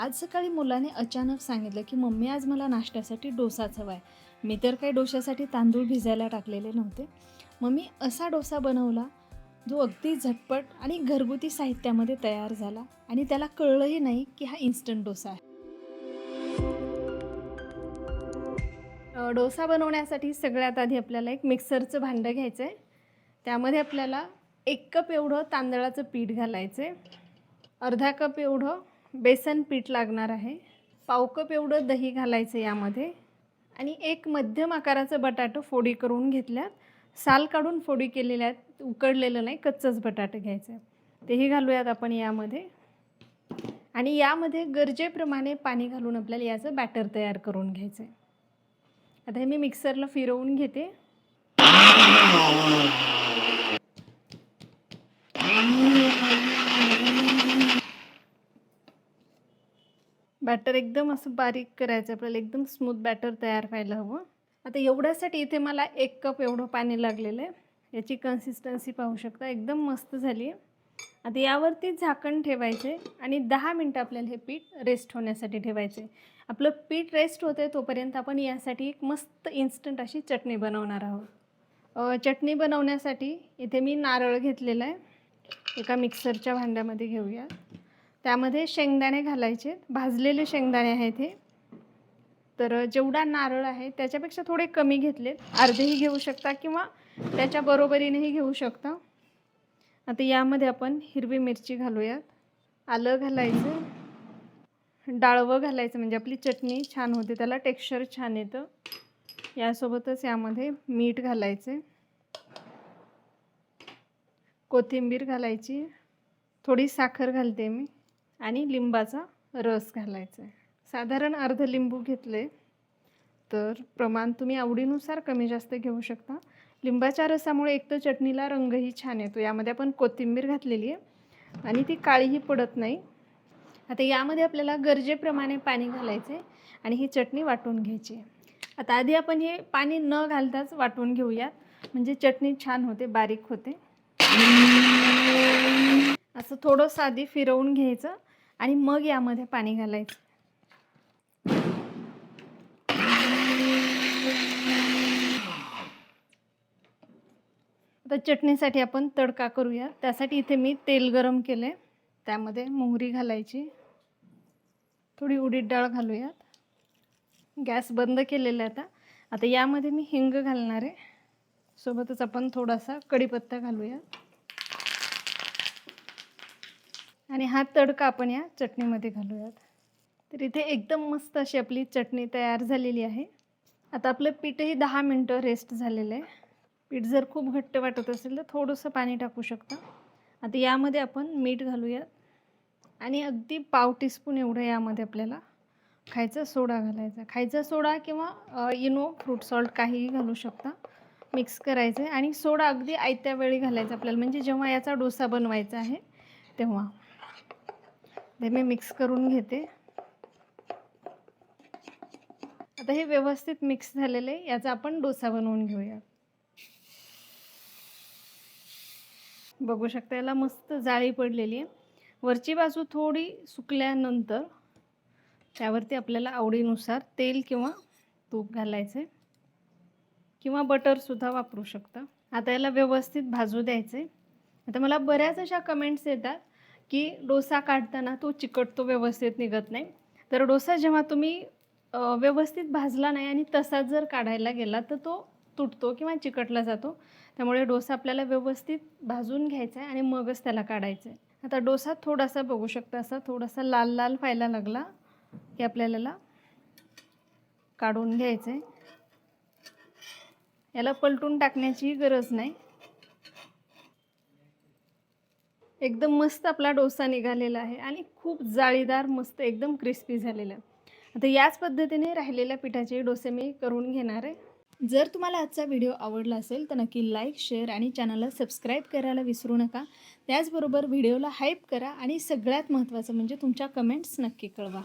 आज सकाळी मुलाने अचानक सांगितलं की मम्मी आज मला नाश्त्यासाठी डोसाच हवा आहे मी तर काही डोशासाठी तांदूळ भिजायला टाकलेले नव्हते. मग मी असा डोसा बनवला जो अगदी झटपट आणि घरगुती साहित्यामध्ये तयार झाला आणि त्याला कळलंही नाही की हा इन्स्टंट डोसा आहे. डोसा बनवण्यासाठी सगळ्यात आधी आपल्याला एक मिक्सरचं भांडं घ्यायचं आहे त्यामध्ये आपल्याला एक कप एवढं तांदळाचं पीठ घालायचं आहे अर्धा कप एवढं बेसन पीठ लागणार आहे. पाव कप एवढं दही घालायचं यामध्ये. आणि एक मध्यम आकाराचं बटाटं फोडी करून घेतल्यात. साल काढून फोडी केलेल्या आहेत. उकडलेलं नाही कच्चंच बटाटं घ्यायचं आहे. तेही घालूयात आपण यामध्ये. आणि यामध्ये गरजेप्रमाणे पाणी घालून आपल्याला याचं बॅटर तयार करून घ्यायचं आहे. आता हे मी मिक्सरला फिरवून घेते. बॅटर एकदम असं बारीक करायचं आपल्याला एकदम स्मूथ बॅटर तयार व्हायला हवं. आता एवढ्यासाठी इथे मला एक कप एवढं पाणी लागलेलं आहे. याची कन्सिस्टन्सी पाहू शकता एकदम मस्त झाली आहे. आता यावरती झाकण ठेवायचे आणि दहा मिनटं आपल्याला हे पीठ रेस्ट होण्यासाठी ठेवायचे. आपलं पीठ रेस्ट होते तोपर्यंत आपण यासाठी एक मस्त इन्स्टंट अशी चटणी बनवणार आहोत. चटणी बनवण्यासाठी इथे मी नारळ घेतलेला आहे. एका मिक्सरच्या भांड्यामध्ये घेऊया. त्यामध्ये शेंगदाणे घालायचे. भाजलेले शेंगदाणे आहेत हे. तर जेवढा नारळ आहे त्याच्यापेक्षा थोडे कमी घेतलेत. अर्धेही घेऊ शकता किंवा त्याच्या बरोबरीनेही घेऊ शकता. आता यामध्ये आपण हिरवी मिरची घालूयात. आलं घालायचं. डाळवं घालायचं म्हणजे आपली चटणी छान होते. त्याला टेक्स्चर छान येतं. यासोबतच यामध्ये मीठ घालायचे. कोथिंबीर घालायची. थोडी साखर घालते मी. आणि लिंबाचा रस घालायचा आहे साधारण अर्ध लिंबू घेतले तर प्रमाण तुम्ही आवडीनुसार कमी जास्त घेऊ शकता. लिंबाच्या रसामुळे एक तर चटणीला रंगही छान येतो यामध्ये आपण कोथिंबीर घातलेली आहे आणि ती काळीही पडत नाही. आता यामध्ये आपल्याला गरजेप्रमाणे पाणी घालायचे आणि ही चटणी वाटून घ्यायची आहे. आता आधी आपण हे पाणी न घालताच वाटून घेऊयात. म्हणजे चटणी छान होते बारीक होते. असं थोडं साधी फिरवून घ्यायचं. आणि मग यामध्ये पाणी घालायचं. आता चटणीसाठी आपण तडका करूया. त्यासाठी इथे मी तेल गरम केले. त्यामध्ये मोहरी घालायची. थोडी उडीद डाळ घालूयात. गॅस बंद केलेला आता. आता यामध्ये मी हिंग घालणार आहे. सोबतच आपण थोडासा कढीपत्ता घालूयात. आणि हा तडका आपण या चटणीमध्ये घालूयात. तर इथे एकदम मस्त अशी आपली चटणी तयार झालेली आहे. आता आपलं पीठही दहा मिनटं रेस्ट झालेलं आहे. पीठ जर खूप घट्ट वाटत असेल तर थोडंसं पाणी टाकू शकता. आता यामध्ये आपण मीठ घालूयात. आणि अगदी पाव टीस्पून एवढं यामध्ये आपल्याला खायचा सोडा घालायचा. खायचा सोडा किंवा इनो फ्रूट सॉल्ट काहीही घालू शकता. मिक्स करायचं आहे आणि सोडा अगदी आयत्या वेळी घालायचा आपल्याला. म्हणजे जेव्हा याचा डोसा बनवायचा आहे तेव्हा. ते मी मिक्स करून घेते. आता हे व्यवस्थित मिक्स झालेलं आहे. याचा आपण डोसा बनवून घेऊया. बघू शकता याला मस्त जाळी पडलेली आहे. वरची बाजू थोडी सुकल्यानंतर त्यावरती आपल्याला आवडीनुसार तेल किंवा तूप घालायचं आहे किंवा बटरसुद्धा वापरू शकता. आता याला व्यवस्थित भाजू द्यायचं आता मला बऱ्याच अशा कमेंट्स येतात की डोसा काढताना तो चिकटतो व्यवस्थित निघत नाही. तर डोसा जेव्हा तुम्ही व्यवस्थित भाजला नाही आणि तसाच जर काढायला गेला तर तो तुटतो किंवा चिकटला जातो. त्यामुळे डोसा आपल्याला व्यवस्थित भाजून घ्यायचा आहे आणि मगच त्याला काढायचं आहे आता डोसा थोडासा बघू शकता असा थोडासा लाल लाल व्हायला लागला की आपल्याला काढून घ्यायचं आहे याला पलटून टाकण्याची गरज नाही. एकदम मस्त आपला डोसा निघालेला आहे आणि खूप जाळीदार मस्त एकदम क्रिस्पी झालेला. आता याच पद्धतीने राहिलेल्या पिठाचे डोसे मी करून घेणार आहे. जर तुम्हाला आजचा व्हिडिओ आवडला असेल तर नक्की लाईक शेअर आणि चॅनलला सबस्क्राईब करायला विसरू नका. त्याचबरोबर व्हिडिओला हाईप करा आणि सगळ्यात महत्त्वाचं म्हणजे तुमच्या कमेंट्स नक्की कळवा.